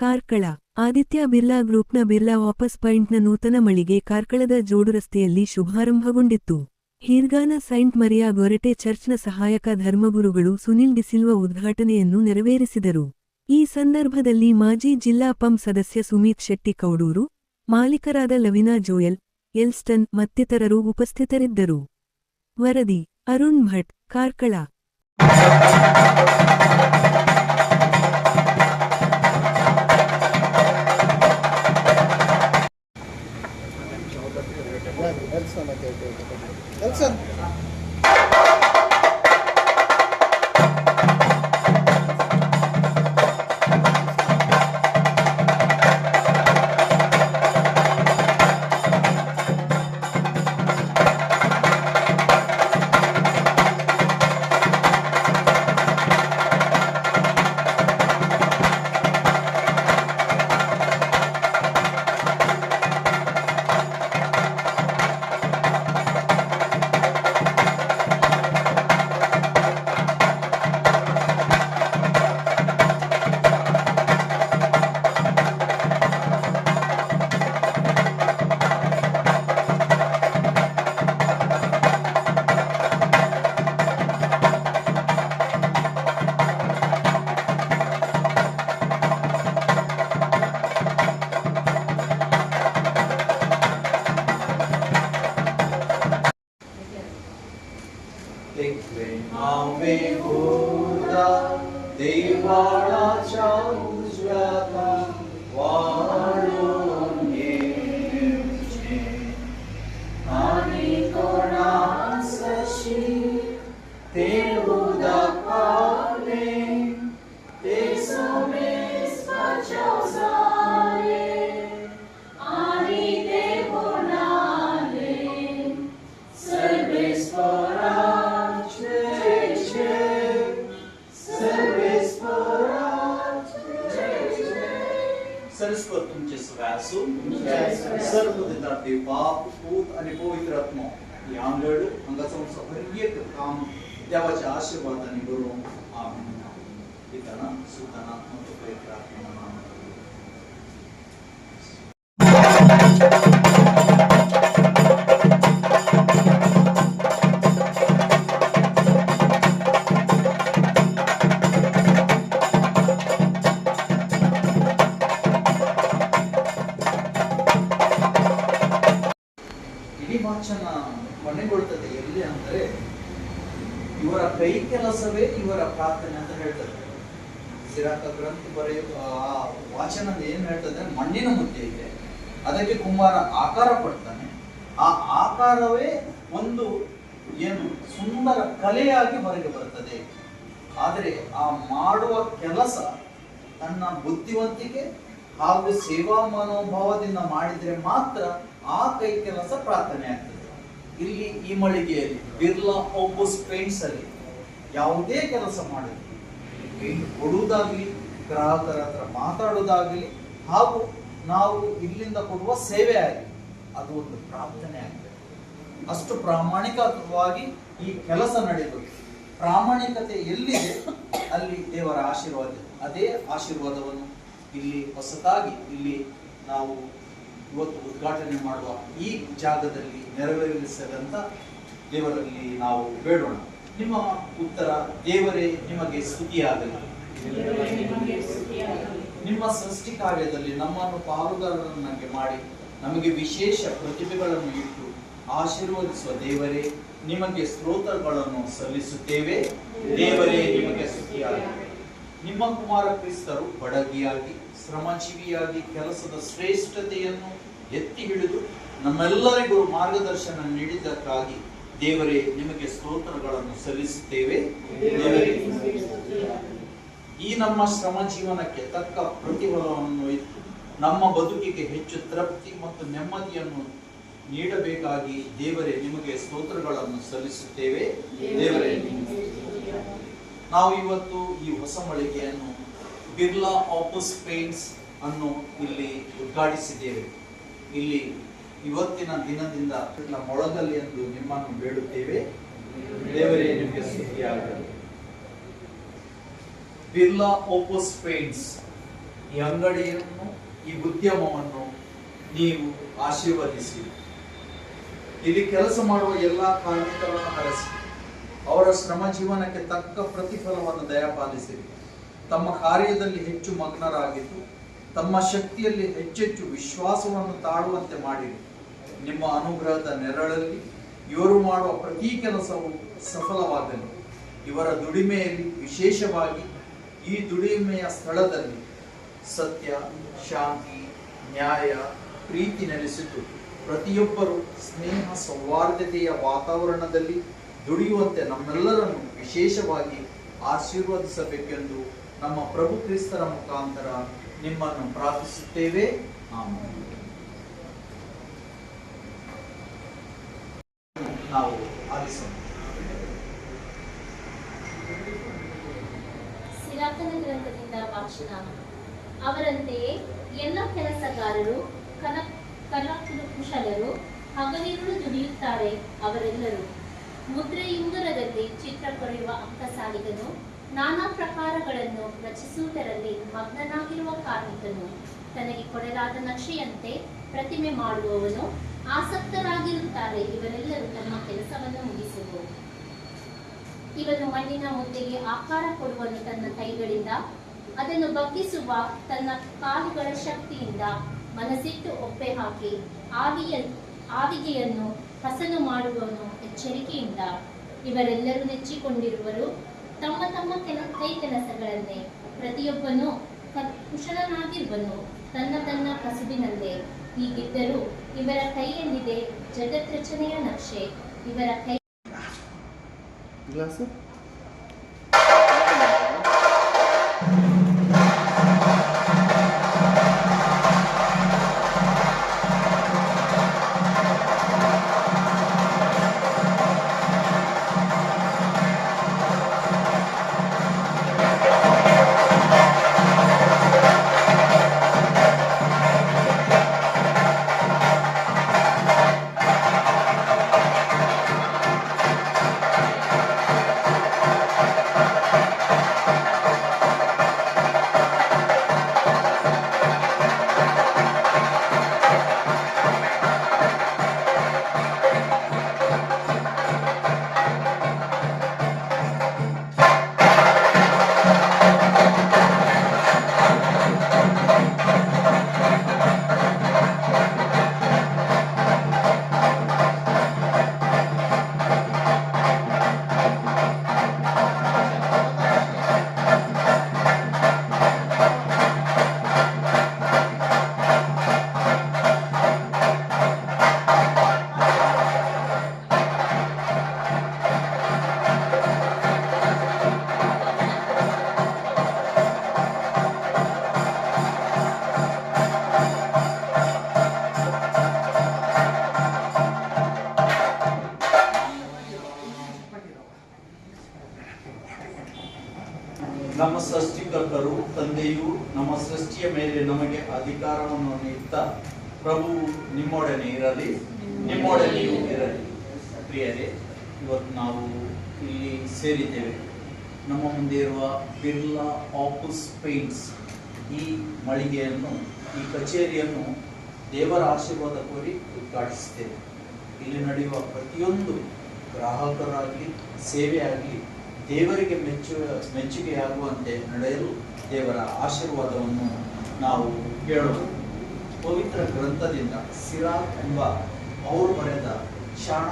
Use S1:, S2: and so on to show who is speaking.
S1: ಕಾರ್ಕಳ. ಆದಿತ್ಯ ಬಿರ್ಲಾ ಗ್ರೂಪ್ನ ಬಿರ್ಲಾ ವಾಪಸ್ ಪಾಯಿಂಟ್ನ ನೂತನ ಮಳಿಗೆ ಕಾರ್ಕಳದ ಜೋಡು ರಸ್ತೆಯಲ್ಲಿ ಶುಭಾರಂಭಗೊಂಡಿತ್ತು. ಹೀರ್ಗಾನ ಸೈಂಟ್ ಮರಿಯಾ ಗೊರಟೆ ಚರ್ಚ್ನ ಸಹಾಯಕ ಧರ್ಮಗುರುಗಳು ಸುನಿಲ್ ಡಿಸಿಲ್ವ ಉದ್ಘಾಟನೆಯನ್ನು ನೆರವೇರಿಸಿದರು. ಈ ಸಂದರ್ಭದಲ್ಲಿ ಮಾಜಿ ಜಿಲ್ಲಾ ಪಂ ಸದಸ್ಯ ಸುಮೀತ್ ಶೆಟ್ಟಿ ಕೌಡೂರು, ಮಾಲೀಕರಾದ ಲವಿನಾ ಜೋಯಲ್, ಎಲ್ಸ್ಟನ್ ಮತ್ತಿತರರು ಉಪಸ್ಥಿತರಿದ್ದರು. ವರದಿ, ಅರುಣ್ ಭಟ್, ಕಾರ್ಕಳ.
S2: さなきゃけいこ奥さん काम देवाच्या आशीर्वादाने करून आम्ही पिताना सुताना ಕೈ ಕೆಲಸವೇ ಇವರ ಪ್ರಾರ್ಥನೆ ಅಂತ ಹೇಳ್ತದೆ ಸಿರಾತ ಗ್ರಂಥ ಬರೆಯುವ ಆ ವಾಚನ ಏನ್ ಹೇಳ್ತದೆ ಮಣ್ಣಿನ ಮುದ್ದೆ ಇದೆ. ಅದಕ್ಕೆ ಕುಂಬಾರ ಆಕಾರ ಕೊಡ್ತಾನೆ. ಆ ಆಕಾರವೇ ಒಂದು ಏನು ಸುಂದರ ಕಲೆಯಾಗಿ ಹೊರಗೆ ಬರ್ತದೆ ಆದರೆ ಆ ಮಾಡುವ ಕೆಲಸ ತನ್ನ ಬುದ್ಧಿವಂತಿಕೆ ಹಾಗೂ ಸೇವಾ ಮನೋಭಾವದಿಂದ ಮಾಡಿದ್ರೆ ಮಾತ್ರ ಆ ಕೈ ಕೆಲಸ ಪ್ರಾರ್ಥನೆ ಆಗ್ತದೆ. ಇಲ್ಲಿ ಈ ಮಳಿಗೆಯಲ್ಲಿ ಬಿರ್ಲಾ ಒಬ್ಬ ಸ್ಪೇನ್ಸ್ ಅಲ್ಲಿ ಯಾವುದೇ ಕೆಲಸ ಮಾಡಿದ್ರು ಪೇಂಟ್ ಕೊಡುವುದಾಗಲಿ, ಗ್ರಾಹಕರ ಹತ್ರ ಮಾತಾಡೋದಾಗಲಿ ಹಾಗೂ ನಾವು ಇಲ್ಲಿಂದ ಕೊಡುವ ಸೇವೆ ಆಗಲಿ, ಅದು ಒಂದು ಪ್ರಾರ್ಥನೆ ಆಗಬೇಕು ಅಷ್ಟು ಪ್ರಾಮಾಣಿಕವಾಗಿ ಈ ಕೆಲಸ ನಡೆಯಬೇಕು ಪ್ರಾಮಾಣಿಕತೆ ಎಲ್ಲಿದೆ, ಅಲ್ಲಿ ದೇವರ ಆಶೀರ್ವಾದ. ಅದೇ ಆಶೀರ್ವಾದವನ್ನು ಇಲ್ಲಿ ಹೊಸತಾಗಿ ಇಲ್ಲಿ ನಾವು ಇವತ್ತು ಉದ್ಘಾಟನೆ ಮಾಡುವ ಈ ಜಾಗದಲ್ಲಿ ನೆರವೇರಿಸದಂತ ದೇವರಲ್ಲಿ ನಾವು ಬೇಡೋಣ ನಿಮ್ಮ ಉತ್ತರ, ದೇವರೇ ನಿಮಗೆ ಸ್ತುತಿಯಾಗಲಿ. ನಿಮ್ಮ ಸೃಷ್ಟಿ ಕಾರ್ಯದಲ್ಲಿ ನಮ್ಮನ್ನು ಪಾಲುದಾರರನ್ನಾಗಿ ಮಾಡಿ, ನಮಗೆ ವಿಶೇಷ ಪ್ರತಿಭೆಗಳನ್ನು ಇಟ್ಟು ಆಶೀರ್ವದಿಸುವ ದೇವರೇ, ನಿಮಗೆ ಸ್ತೋತ್ರಗಳನ್ನು ಸಲ್ಲಿಸುತ್ತೇವೆ. ದೇವರೇ ನಿಮಗೆ ಸ್ತುತಿಯಾಗಲಿ. ನಿಮ್ಮ ಕುಮಾರ ಕ್ರಿಸ್ತರು ಬಡಗಿಯಾಗಿ, ಶ್ರಮಜೀವಿಯಾಗಿ, ಕೆಲಸದ ಶ್ರೇಷ್ಠತೆಯನ್ನು ಎತ್ತಿ ಹಿಡಿದು ನಮ್ಮೆಲ್ಲರಿಗೂ ಮಾರ್ಗದರ್ಶನ ನೀಡಿದ್ದಕ್ಕಾಗಿ ದೇವರೇ, ನಿಮಗೆ ಸ್ತೋತ್ರಗಳನ್ನು ಸಲ್ಲಿಸುತ್ತೇವೆ. ಈ ನಮ್ಮ ಶ್ರಮ ಜೀವನಕ್ಕೆ ತಕ್ಕ ಪ್ರತಿಫಲವನ್ನು ಇತ್ತು. ನಮ್ಮ ಬದುಕಿಗೆ ಹೆಚ್ಚು ತೃಪ್ತಿ ಮತ್ತು ನೆಮ್ಮದಿಯನ್ನು ನೀಡಬೇಕಾಗಿ ದೇವರೇ, ನಿಮಗೆ ಸ್ತೋತ್ರಗಳನ್ನು ಸಲ್ಲಿಸುತ್ತೇವೆ. ದೇವರೇ, ನಾವು ಇವತ್ತು ಈ ಹೊಸ ಮಳಿಗೆಯನ್ನು ಬಿರ್ಲಾ ಆಪೋಸ್ ಪೇಂಟ್ಸ್ ಅನ್ನು ಇಲ್ಲಿ ಉದ್ಘಾಟಿಸಿದ್ದೇವೆ. ಇಲ್ಲಿ ಇವತ್ತಿನ ದಿನದಿಂದ ನಮ್ಮ ಮೊಳಗಲ್ಲಿ ಎಂದು ನಿಮ್ಮನ್ನು ಬೇಡುತ್ತೇವೆ. ದೇವರೇ, ನಿಮಗೆ ಸುದ್ದಿಯಾಗಲಿ ಬಿರ್ಲಾ ಓಪೋಸ್ ಪೇಂಟ್ಸ್, ಈ ಅಂಗಡಿಯನ್ನು, ಈ ಉದ್ಯಮವನ್ನು ನೀವು ಆಶೀರ್ವದಿಸಿ. ಇಲ್ಲಿ ಕೆಲಸ ಮಾಡುವ ಎಲ್ಲ ಕಾರ್ಮಿಕರನ್ನು ಹರಸಿ. ಅವರ ಶ್ರಮ ಜೀವನಕ್ಕೆ ತಕ್ಕ ಪ್ರತಿಫಲವನ್ನು ದಯಪಾಲಿಸಿರಿ ತಮ್ಮ ಕಾರ್ಯದಲ್ಲಿ ಹೆಚ್ಚು ಮಗ್ನರಾಗಿದ್ದು, ತಮ್ಮ ಶಕ್ತಿಯಲ್ಲಿ ಹೆಚ್ಚೆಚ್ಚು ವಿಶ್ವಾಸವನ್ನು ತಾಳುವಂತೆ ಮಾಡಿರಿ. ನಿಮ್ಮ ಅನುಗ್ರಹದ ನೆರಳಲ್ಲಿ ಇವರು ಮಾಡುವ ಪ್ರತಿ ಕೆಲಸವು ಸಫಲವಾದನು ಇವರ ದುಡಿಮೆಯಲ್ಲಿ ವಿಶೇಷವಾಗಿ ಈ ದುಡಿಮೆಯ ಸ್ಥಳದಲ್ಲಿ ಸತ್ಯ, ಶಾಂತಿ, ನ್ಯಾಯ, ಪ್ರೀತಿ ನೆಲೆಸಿತು. ಪ್ರತಿಯೊಬ್ಬರು ಸ್ನೇಹ, ಸೌಹಾರ್ದತೆಯ ವಾತಾವರಣದಲ್ಲಿ ದುಡಿಯುವಂತೆ ನಮ್ಮೆಲ್ಲರನ್ನು ವಿಶೇಷವಾಗಿ ಆಶೀರ್ವದಿಸಬೇಕೆಂದು ನಮ್ಮ ಪ್ರಭು ಕ್ರಿಸ್ತರ ಮುಖಾಂತರ ನಿಮ್ಮನ್ನು ಪ್ರಾರ್ಥಿಸುತ್ತೇವೆ. ಆಮೇಲೆ ನಾವು ಆಲಿಸೋಣ.
S3: ಸಿರಾತನ ಗ್ರಂಥದಿಂದ ವಾಚನ ಅವರಂತೆಯೇ ಎಲ್ಲ ಕೆಲಸಗಾರರು ಕಲ ಕುಶಲರು ಹಗಲಿರುಳು ದುಡಿಯುತ್ತಾರೆ ಅವರೆಲ್ಲರೂ. ಮುದ್ರೆಯುಂಗರದಲ್ಲಿ ಚಿತ್ರ ಕೊರೆಯುವ ಅಂಕಸಾಲಿಗನು, ನಾನಾ ಪ್ರಕಾರಗಳನ್ನು ರಚಿಸುವುದರಲ್ಲಿ ಮಗ್ನನಾಗಿರುವ ಕಾರ್ಮಿಕನು. ತನಗೆ ಕೊಡಲಾದ ನಕ್ಷೆಯಂತೆ ಪ್ರತಿಮೆ ಮಾಡುವವನು ಆಸಕ್ತರಾಗಿರುತ್ತಾರೆ. ಇವರೆಲ್ಲರೂ ತಮ್ಮ ಕೆಲಸವನ್ನು ಮುಗಿಸುವರು ಇವನು ಮಣ್ಣಿನ ಮುದ್ದೆಗೆ ಆಕಾರ ಕೊಡುವನು ತನ್ನ ಕೈಗಳಿಂದ. ಅದನ್ನು ಬಗ್ಗಿಸುವ ತನ್ನ ಕಾಲುಗಳ ಶಕ್ತಿಯಿಂದ ಮನಸ್ಸಿಟ್ಟು ಒಪ್ಪೆ ಹಾಕಿ ಆವಿಯ ಆವಿಗೆಯನ್ನು ಹಸನು ಮಾಡುವವನು ಎಚ್ಚರಿಕೆಯಿಂದ. ಇವರೆಲ್ಲರೂ ನೆಚ್ಚಿಕೊಂಡಿರುವರು ತಮ್ಮ ತಮ್ಮ ಕೆಲ ಕೈ ಕೆಲಸಗಳನ್ನೇ ಪ್ರತಿಯೊಬ್ಬನು ಕುಶಲನಾಗಿರುವನು ತನ್ನ ತನ್ನ ಕಸುಬಿನಲ್ಲೇ. ಹೀಗಿದ್ದರೂ ಇವರ ಕೈಯಲ್ಲಿದೆ ಜಗತ್ ರಚನೆಯ ನಕ್ಷೆ. ಇವರ ಕೈ
S2: ನಮ್ಮ ಸೃಷ್ಟಿಕರ್ತರು ತಂದೆಯು ನಮ್ಮ ಸೃಷ್ಟಿಯ ಮೇಲೆ ನಮಗೆ ಅಧಿಕಾರವನ್ನು ನೀಡುತ್ತಾ ಪ್ರಭು ನಿಮ್ಮೊಡನೆ ಇರಲಿ. ನಿಮ್ಮೊಡನೆಯೂ ಇರಲಿ. ಪ್ರಿಯರೇ, ಇವತ್ತು ನಾವು ಇಲ್ಲಿ ಸೇರಿದ್ದೇವೆ. ನಮ್ಮ ಮುಂದೆ ಇರುವ ಬಿರ್ಲಾ ಆಫೀಸ್ ಪೇಂಟ್ಸ್ ಈ ಮಳಿಗೆಯನ್ನು, ಈ ಕಚೇರಿಯನ್ನು ದೇವರ ಆಶೀರ್ವಾದ ಕೋರಿ ಉದ್ಘಾಟಿಸುತ್ತೇವೆ. ಇಲ್ಲಿ ನಡೆಯುವ ಪ್ರತಿಯೊಂದು ಗ್ರಾಹಕರಾಗಲಿ ಸೇವೆ ಆಗಲಿ ದೇವರಿಗೆ ಮೆಚ್ಚು, ಮೆಚ್ಚುಗೆಯಾಗುವಂತೆ ನಡೆಯಲು ದೇವರ ಆಶೀರ್ವಾದವನ್ನು ನಾವು ಹೇಳಬಹುದು ಪವಿತ್ರ ಗ್ರಂಥದಿಂದ ಸಿರಾ ಎಂಬ ಅವರು ಬರೆದ ಶಾಣ